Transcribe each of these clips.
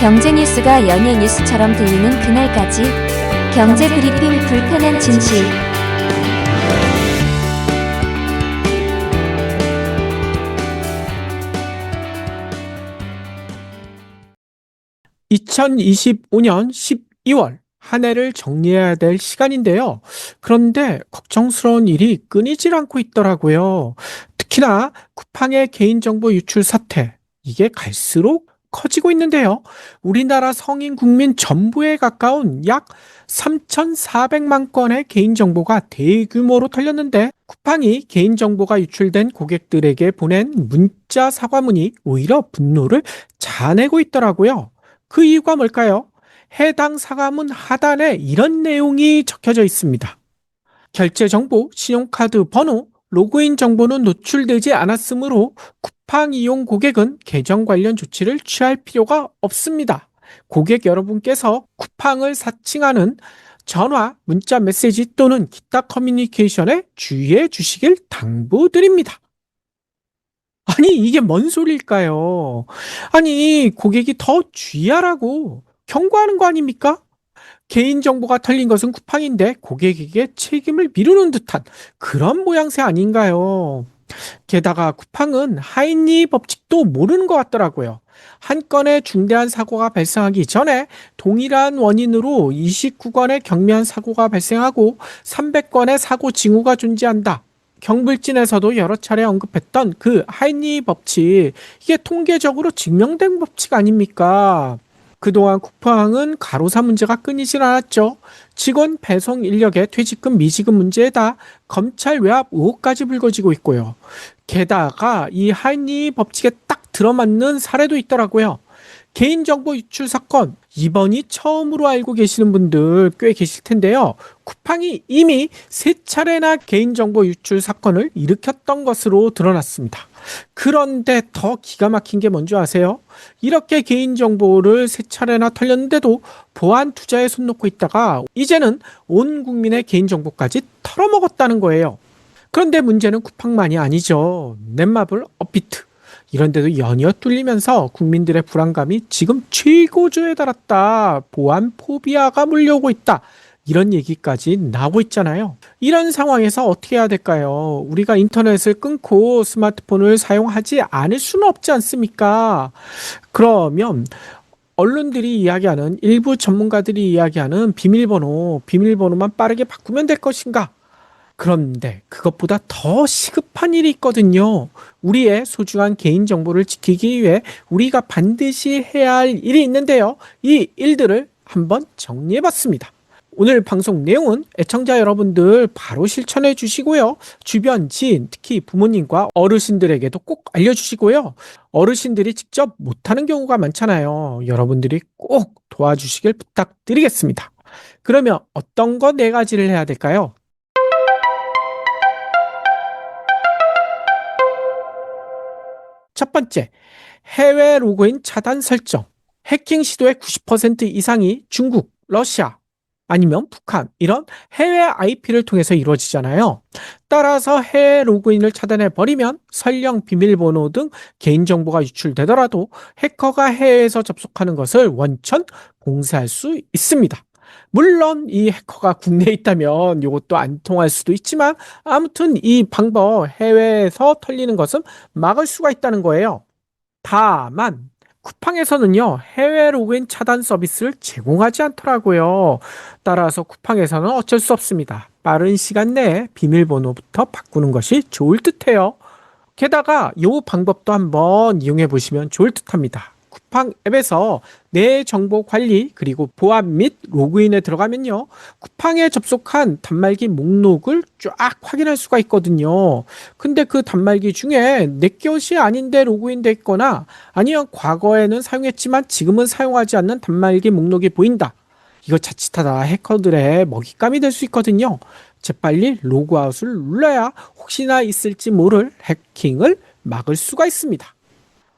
경제 뉴스가 연예 뉴스처럼 들리는 그날까지 경제 브리핑 불편한 진실. (2025년 12월) 한 해를 정리해야 될 시간인데요. 그런데 걱정스러운 일이 끊이질 않고 있더라고요. 특히나 쿠팡의 개인정보 유출 사태, 이게 갈수록 커지고 있는데요. 우리나라 성인 국민 전부에 가까운 약 3,400만 건의 개인정보가 대규모로 털렸는데 쿠팡이 개인정보가 유출된 고객들에게 보낸 문자 사과문이 오히려 분노를 자아내고 있더라고요. 그 이유가 뭘까요? 해당 사과문 하단에 이런 내용이 적혀져 있습니다. 결제 정보, 신용카드 번호, 로그인 정보는 노출되지 않았으므로 쿠팡 이용 고객은 계정 관련 조치를 취할 필요가 없습니다. 고객 여러분께서 쿠팡을 사칭하는 전화, 문자 메시지 또는 기타 커뮤니케이션에 주의해 주시길 당부드립니다. 아니, 이게 뭔 소리일까요? 아니, 고객이 더 주의하라고 경고하는 거 아닙니까? 개인정보가 털린 것은 쿠팡인데 고객에게 책임을 미루는 듯한 그런 모양새 아닌가요? 게다가 쿠팡은 하인리 법칙도 모르는 것 같더라고요. 한 건의 중대한 사고가 발생하기 전에 동일한 원인으로 29건의 경미한 사고가 발생하고 300건의 사고 징후가 존재한다. 경불진에서도 여러 차례 언급했던 그 하인리 법칙, 이게 통계적으로 증명된 법칙 아닙니까? 그동안 쿠팡은 가로사 문제가 끊이질 않았죠. 직원 배송 인력의 퇴직금 미지급 문제에다 검찰 외압 의혹까지 불거지고 있고요. 게다가 이 하인리 법칙에 딱 들어맞는 사례도 있더라고요. 개인정보 유출 사건 이번이 처음으로 알고 계시는 분들 꽤 계실 텐데요. 쿠팡이 이미 세 차례나 개인정보 유출 사건을 일으켰던 것으로 드러났습니다. 그런데 더 기가 막힌 게 뭔지 아세요? 이렇게 개인정보를 세 차례나 털렸는데도 보안 투자에 손 놓고 있다가 이제는 온 국민의 개인정보까지 털어먹었다는 거예요. 그런데 문제는 쿠팡만이 아니죠. 넷마블, 업비트. 이런 데도 연이어 뚫리면서 국민들의 불안감이 지금 최고조에 달았다. 보안 포비아가 물려오고 있다. 이런 얘기까지 나오고 있잖아요. 이런 상황에서 어떻게 해야 될까요? 우리가 인터넷을 끊고 스마트폰을 사용하지 않을 수는 없지 않습니까? 그러면 언론들이 이야기하는 일부 전문가들이 이야기하는 비밀번호, 비밀번호만 빠르게 바꾸면 될 것인가? 그런데 그것보다 더 시급한 일이 있거든요. 우리의 소중한 개인정보를 지키기 위해 우리가 반드시 해야 할 일이 있는데요. 이 일들을 한번 정리해 봤습니다. 오늘 방송 내용은 애청자 여러분들 바로 실천해 주시고요. 주변 지인, 특히 부모님과 어르신들에게도 꼭 알려주시고요. 어르신들이 직접 못하는 경우가 많잖아요. 여러분들이 꼭 도와주시길 부탁드리겠습니다. 그러면 어떤 거 네 가지를 해야 될까요? 첫 번째, 해외 로그인 차단 설정. 해킹 시도의 90% 이상이 중국, 러시아, 아니면 북한, 이런 해외 IP를 통해서 이루어지잖아요. 따라서 해외 로그인을 차단해 버리면 설령 비밀번호 등 개인정보가 유출되더라도 해커가 해외에서 접속하는 것을 원천 봉쇄할 수 있습니다. 물론 이 해커가 국내에 있다면 이것도 안 통할 수도 있지만 아무튼 이 방법 해외에서 털리는 것은 막을 수가 있다는 거예요. 다만 쿠팡에서는요 해외 로그인 차단 서비스를 제공하지 않더라고요. 따라서 쿠팡에서는 어쩔 수 없습니다. 빠른 시간 내에 비밀번호부터 바꾸는 것이 좋을 듯해요. 게다가 이 방법도 한번 이용해 보시면 좋을 듯합니다. 쿠팡 앱에서 내 정보 관리 그리고 보안 및 로그인에 들어가면요 쿠팡에 접속한 단말기 목록을 쫙 확인할 수가 있거든요. 근데 그 단말기 중에 내 것이 아닌데 로그인돼 있거나 아니면 과거에는 사용했지만 지금은 사용하지 않는 단말기 목록이 보인다. 이거 자칫하다 해커들의 먹잇감이 될 수 있거든요. 재빨리 로그아웃을 눌러야 혹시나 있을지 모를 해킹을 막을 수가 있습니다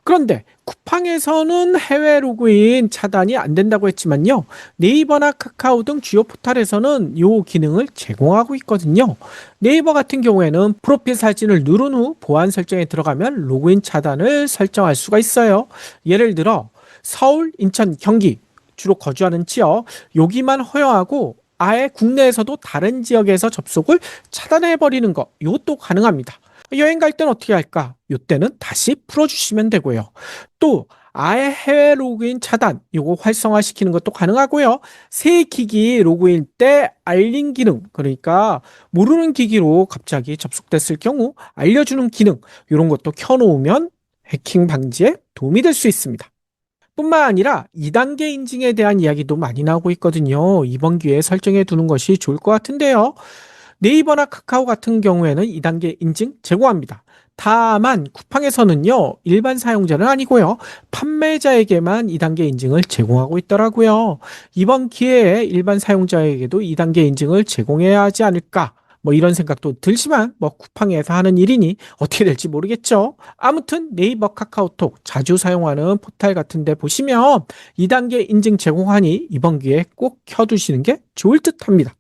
그런데 쿠팡에서는 해외 로그인 차단이 안 된다고 했지만요. 네이버나 카카오 등 주요 포털에서는 이 기능을 제공하고 있거든요. 네이버 같은 경우에는 프로필 사진을 누른 후 보안 설정에 들어가면 로그인 차단을 설정할 수가 있어요. 예를 들어 서울, 인천, 경기 주로 거주하는 지역 여기만 허용하고 아예 국내에서도 다른 지역에서 접속을 차단해 버리는 거 이것도 가능합니다. 여행 갈 땐 어떻게 할까? 이때는 다시 풀어주시면 되고요. 또 아예 해외 로그인 차단 요거 활성화시키는 것도 가능하고요. 새 기기 로그인 때 알림 기능 그러니까 모르는 기기로 갑자기 접속됐을 경우 알려주는 기능 이런 것도 켜놓으면 해킹 방지에 도움이 될 수 있습니다. 뿐만 아니라 2단계 인증에 대한 이야기도 많이 나오고 있거든요. 이번 기회에 설정해 두는 것이 좋을 것 같은데요. 네이버나 카카오 같은 경우에는 2단계 인증 제공합니다. 다만 쿠팡에서는요 일반 사용자는 아니고요 판매자에게만 2단계 인증을 제공하고 있더라고요. 이번 기회에 일반 사용자에게도 2단계 인증을 제공해야 하지 않을까? 뭐 이런 생각도 들지만 뭐 쿠팡에서 하는 일이니 어떻게 될지 모르겠죠. 아무튼 네이버 카카오톡 자주 사용하는 포탈 같은 데 보시면 2단계 인증 제공하니 이번 기회에 꼭 켜두시는 게 좋을 듯 합니다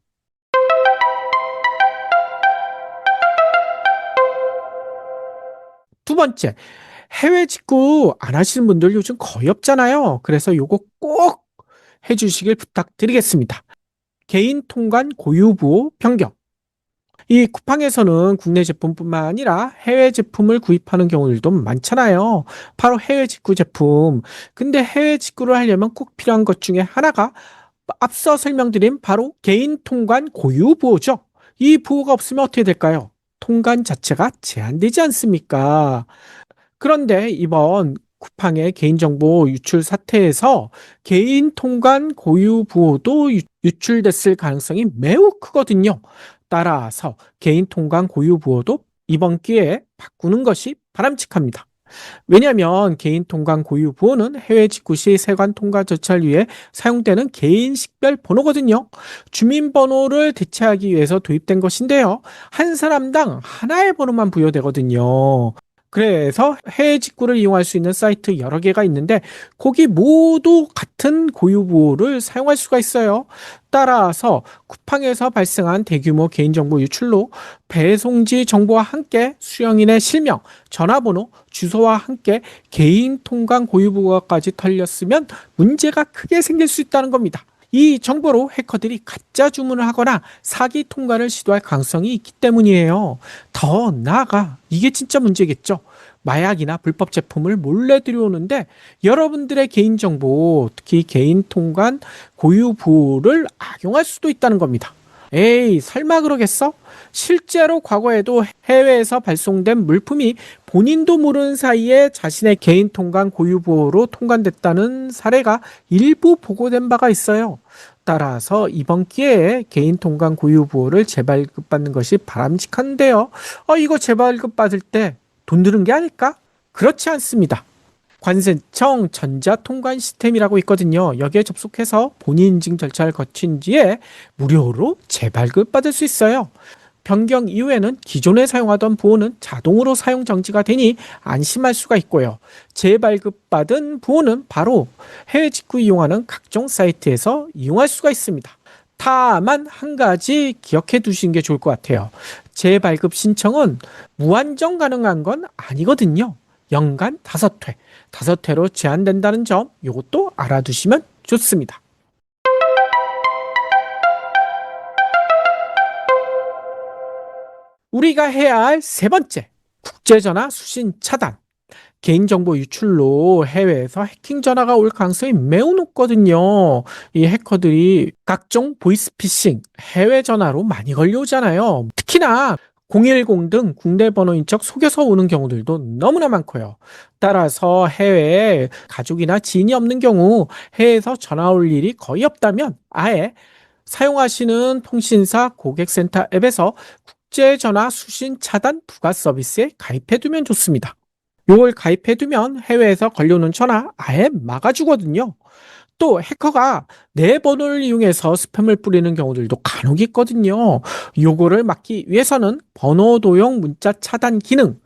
번째, 해외 직구 안 하시는 분들 요즘 거의 없잖아요. 그래서 요거 꼭 해주시길 부탁드리겠습니다. 개인 통관 고유부호 변경. 이 쿠팡에서는 국내 제품뿐만 아니라 해외 제품을 구입하는 경우들도 많잖아요. 바로 해외 직구 제품. 근데 해외 직구를 하려면 꼭 필요한 것 중에 하나가 앞서 설명드린 바로 개인 통관 고유 부호죠. 이 부호가 없으면 어떻게 될까요? 통관 자체가 제한되지 않습니까? 그런데 이번 쿠팡의 개인정보 유출 사태에서 개인 통관 고유 부호도 유- 유출됐을 가능성이 매우 크거든요. 따라서 개인 통관 고유 부호도 이번 기회에 바꾸는 것이 바람직합니다. 왜냐하면 개인 통관 고유 부호는 해외 직구 시 세관 통관 절차를 위해 사용되는 개인 식별 번호거든요. 주민번호를 대체하기 위해서 도입된 것인데요. 한 사람당 하나의 번호만 부여되거든요. 그래서 해외 직구를 이용할 수 있는 사이트 여러 개가 있는데 거기 모두 같은 고유 부호를 사용할 수가 있어요. 따라서 쿠팡에서 발생한 대규모 개인정보 유출로 배송지 정보와 함께 수령인의 실명, 전화번호, 주소와 함께 개인 통관 고유 부호까지 털렸으면 문제가 크게 생길 수 있다는 겁니다. 이 정보로 해커들이 가짜 주문을 하거나 사기 통관을 시도할 가능성이 있기 때문이에요. 더 나아가 이게 진짜 문제겠죠. 마약이나 불법 제품을 몰래 들여오는데 여러분들의 개인정보, 특히 개인 통관 고유 부호를 악용할 수도 있다는 겁니다. 에이, 설마 그러겠어? 실제로 과거에도 해외에서 발송된 물품이 본인도 모르는 사이에 자신의 개인 통관 고유 부호로 통관됐다는 사례가 일부 보고된 바가 있어요. 따라서 이번 기회에 개인 통관 고유 부호를 재발급받는 것이 바람직한데요. 어, 이거 재발급 받을 때 돈 드는 게 아닐까? 그렇지 않습니다. 관세청 전자통관 시스템이라고 있거든요. 여기에 접속해서 본인 인증 절차를 거친 뒤에 무료로 재발급 받을 수 있어요. 변경 이후에는 기존에 사용하던 부호는 자동으로 사용 정지가 되니 안심할 수가 있고요. 재발급 받은 부호는 바로 해외 직구 이용하는 각종 사이트에서 이용할 수가 있습니다. 다만 한 가지 기억해 두시는 게 좋을 것 같아요. 재발급 신청은 무한정 가능한 건 아니거든요. 연간 다섯 회, 다섯 회로 제한된다는 점 이것도 알아두시면 좋습니다. 우리가 해야 할 세 번째, 국제전화 수신 차단. 개인정보 유출로 해외에서 해킹 전화가 올 가능성이 매우 높거든요. 이 해커들이 각종 보이스피싱, 해외 전화로 많이 걸려오잖아요. 특히나 010 등 국내 번호인 척 속여서 오는 경우들도 너무나 많고요. 따라서 해외에 가족이나 지인이 없는 경우 해외에서 전화 올 일이 거의 없다면 아예 사용하시는 통신사 고객센터 앱에서 국제 전화 수신 차단 부가 서비스에 가입해두면 좋습니다. 요걸 가입해두면 해외에서 걸려오는 전화 아예 막아주거든요. 또 해커가 내 번호를 이용해서 스팸을 뿌리는 경우들도 간혹 있거든요. 요거를 막기 위해서는 번호 도용 문자 차단 기능,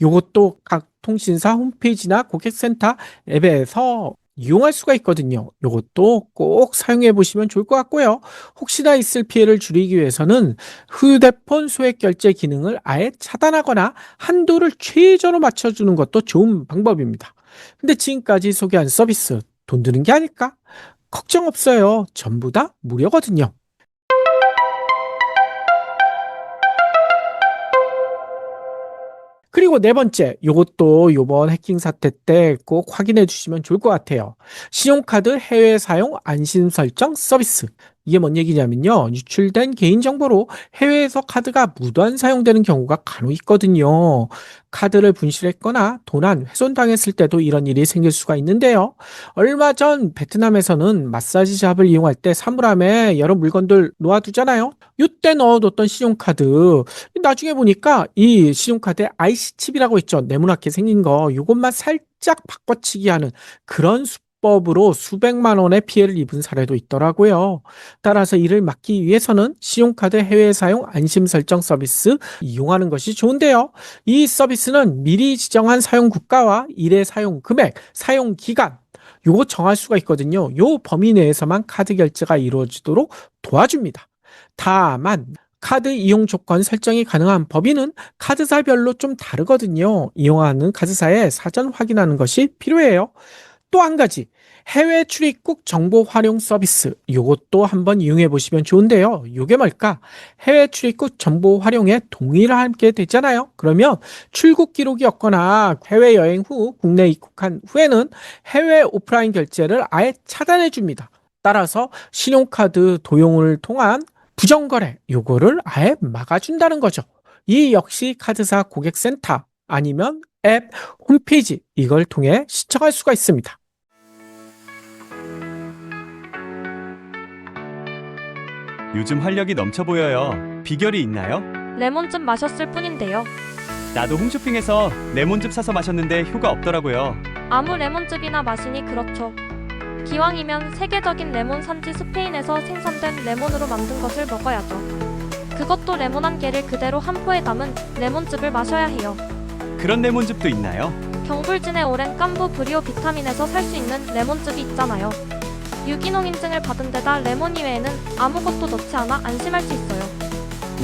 요것도 각 통신사 홈페이지나 고객센터 앱에서 이용할 수가 있거든요. 요것도 꼭 사용해 보시면 좋을 것 같고요. 혹시나 있을 피해를 줄이기 위해서는 휴대폰 소액 결제 기능을 아예 차단하거나 한도를 최저로 맞춰주는 것도 좋은 방법입니다. 근데 지금까지 소개한 서비스 돈 드는 게 아닐까? 걱정 없어요. 전부 다 무료거든요. 그리고 네 번째, 요것도 요번 해킹 사태 때 꼭 확인해 주시면 좋을 것 같아요. 신용카드 해외 사용 안심 설정 서비스. 이게 뭔 얘기냐면요. 유출된 개인정보로 해외에서 카드가 무단 사용되는 경우가 간혹 있거든요. 카드를 분실했거나 도난, 훼손당했을 때도 이런 일이 생길 수가 있는데요. 얼마 전 베트남에서는 마사지 샵을 이용할 때 사물함에 여러 물건들 놓아두잖아요. 이때 넣어뒀던 신용카드. 나중에 보니까 이 신용카드에 IC 칩이라고 있죠. 네모나게 생긴 거. 이것만 살짝 바꿔치기 하는 그런 수 법으로 수백만 원의 피해를 입은 사례도 있더라고요. 따라서 이를 막기 위해서는 신용카드 해외 사용 안심 설정 서비스 이용하는 것이 좋은데요. 이 서비스는 미리 지정한 사용 국가와 일의 사용 금액, 사용 기간, 요거 정할 수가 있거든요. 요 범위 내에서만 카드 결제가 이루어지도록 도와줍니다. 다만 카드 이용 조건 설정이 가능한 법인은 카드사별로 좀 다르거든요. 이용하는 카드사에 사전 확인하는 것이 필요해요. 또 한 가지 해외 출입국 정보 활용 서비스 이것도 한번 이용해 보시면 좋은데요. 이게 뭘까? 해외 출입국 정보 활용에 동의를 하게 되잖아요. 그러면 출국 기록이 없거나 해외 여행 후 국내 입국한 후에는 해외 오프라인 결제를 아예 차단해 줍니다. 따라서 신용카드 도용을 통한 부정거래 요거를 아예 막아준다는 거죠. 이 역시 카드사 고객센터 아니면 앱 홈페이지 이걸 통해 시청할 수가 있습니다. 요즘 활력이 넘쳐 보여요. 비결이 있나요? 레몬즙 마셨을 뿐인데요. 나도 홈쇼핑에서 레몬즙 사서 마셨는데 효과 없더라고요. 아무 레몬즙이나 마시니 그렇죠. 기왕이면 세계적인 레몬 산지 스페인에서 생산된 레몬으로 만든 것을 먹어야죠. 그것도 레몬 한 개를 그대로 한 포에 담은 레몬즙을 마셔야 해요. 그런 레몬즙도 있나요? 경불진의 오랜 깐부 브리오 비타민에서 살 수 있는 레몬즙이 있잖아요. 유기농 인증을 받은 데다 레몬 이외에는 아무것도 넣지 않아 안심할 수 있어요.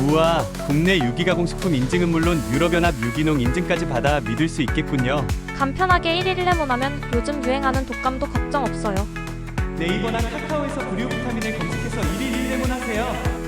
우와, 국내 유기가공식품 인증은 물론 유럽연합 유기농 인증까지 받아 믿을 수 있겠군요. 간편하게 1일 레몬하면 요즘 유행하는 독감도 걱정 없어요. 네이버나 카카오에서 브리오 비타민을 검색해서 1일 1레몬 하세요.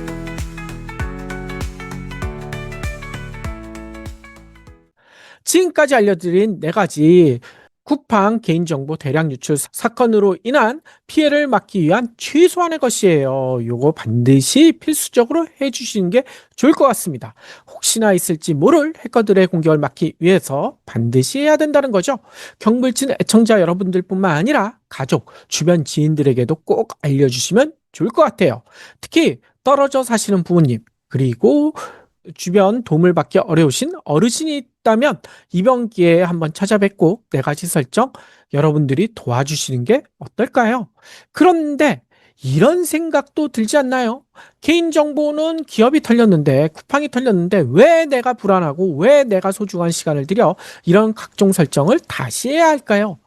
지금까지 알려드린 네 가지 쿠팡 개인정보 대량 유출 사건으로 인한 피해를 막기 위한 최소한의 것이에요. 요거 반드시 필수적으로 해주시는 게 좋을 것 같습니다. 혹시나 있을지 모를 해커들의 공격을 막기 위해서 반드시 해야 된다는 거죠. 경불진 애청자 여러분들뿐만 아니라 가족, 주변 지인들에게도 꼭 알려주시면 좋을 것 같아요. 특히 떨어져 사시는 부모님, 그리고 주변 도움을 받기 어려우신 어르신이 있다면 이번 기회에 한번 찾아뵙고 네 가지 설정 여러분들이 도와주시는 게 어떨까요? 그런데 이런 생각도 들지 않나요? 개인정보는 기업이 털렸는데, 쿠팡이 털렸는데, 왜 내가 불안하고, 왜 내가 소중한 시간을 들여 이런 각종 설정을 다시 해야 할까요?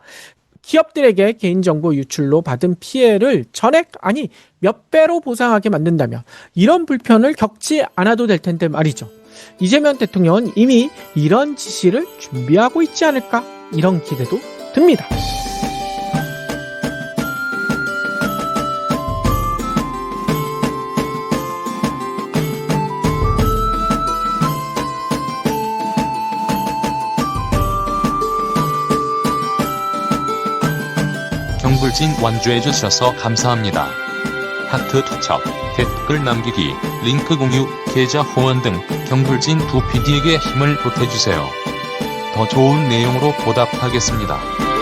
기업들에게 개인정보 유출로 받은 피해를 전액, 아니, 몇 배로 보상하게 만든다면, 이런 불편을 겪지 않아도 될 텐데 말이죠. 이재명 대통령은 이미 이런 지시를 준비하고 있지 않을까? 이런 기대도 듭니다. 경불진 완주해 주셔서 감사합니다. 하트 투척, 댓글 남기기, 링크 공유, 계좌 후원 등 경불진 두 PD에게 힘을 보태주세요. 더 좋은 내용으로 보답하겠습니다.